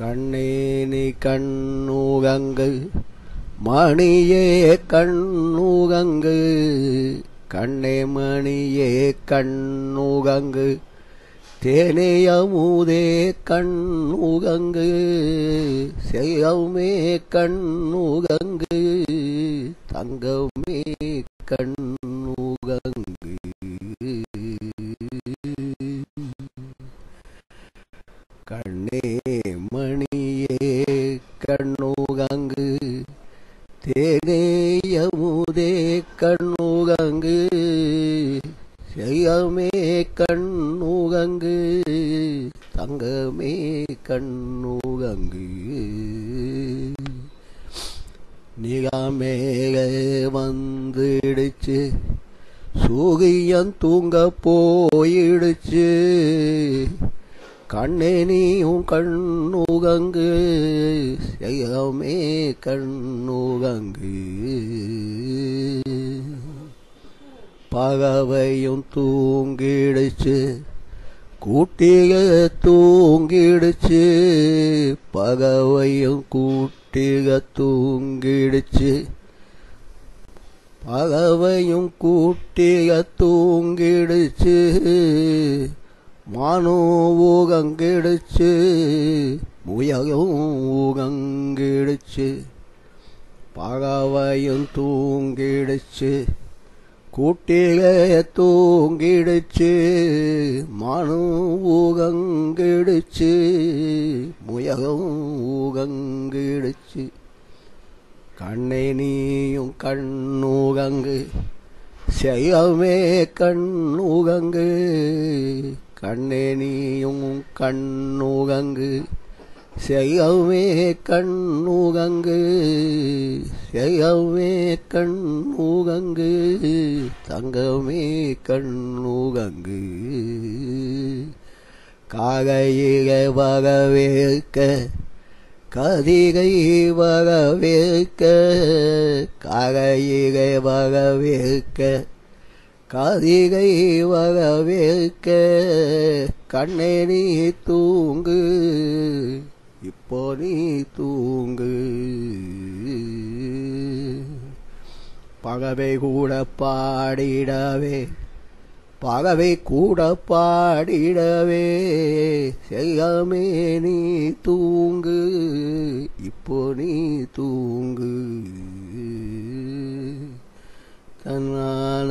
கண்ணேனி கண்ணுகங்கு. மணியே கண்ணுகங்கு. கண்ணே மணியே கண்ணுகங்கு. தேனேயமுதே கண்ணுகங்கு. செய்யவுமே கண்ணுகங்கு. தங்கமே கண்ணுகங்கு கண்ணே மணியே கண்ணுகங்கு. தேனேயமுதே கண்ணுகங்கு. செய்யமே கண்ணுகங்கு தங்கமே கண்ணுகங்கு. நிகாமேக வந்துடுச்சு சூகியன் தூங்க போயிடுச்சு. கண்ணே நீயும் கண்ணுகங்கு செய்யமே கண்ணுகங்கு. பகவையும் தூங்கிடுச்சு கூட்டிக தூங்கிடுச்சு. பகவையும் கூட்டிக தூங்கிடுச்சு பகவையும் கூட்டிக தூங்கிடுச்சு. மானோ ஊகங்கிடுச்சு முயகும் ஊகங்கிடுச்சு பகவையும் தூங்கிடுச்சு கூட்டிலே தூங்கிடுச்சு மனு ஊகங்கிடுச்சு முயகம் ஊகங்கிடுச்சு. கண்ணை நீயும் கண்ணூகங்கு செய்யமே கண்ணூகங்கு. கண்ணே நீயும் கண்ணுகங்கு. செய்யவே கண்ணுகங்கு. செய்யவே கண்ணுகங்கு. தங்கமே கண்ணுகங்கு. காகையில வகவேற்க கதிகை வகவேற்க காகையில வகவேற்க கதிகை வரவேற்க கண்ணே நீ தூங்கு இப்போ நீ தூங்கு. பகவை கூட பாடிடவே பகவை கூட பாடிடவே செய்யாமே நீ தூங்கு இப்போ நீ தூங்கு. தன்னான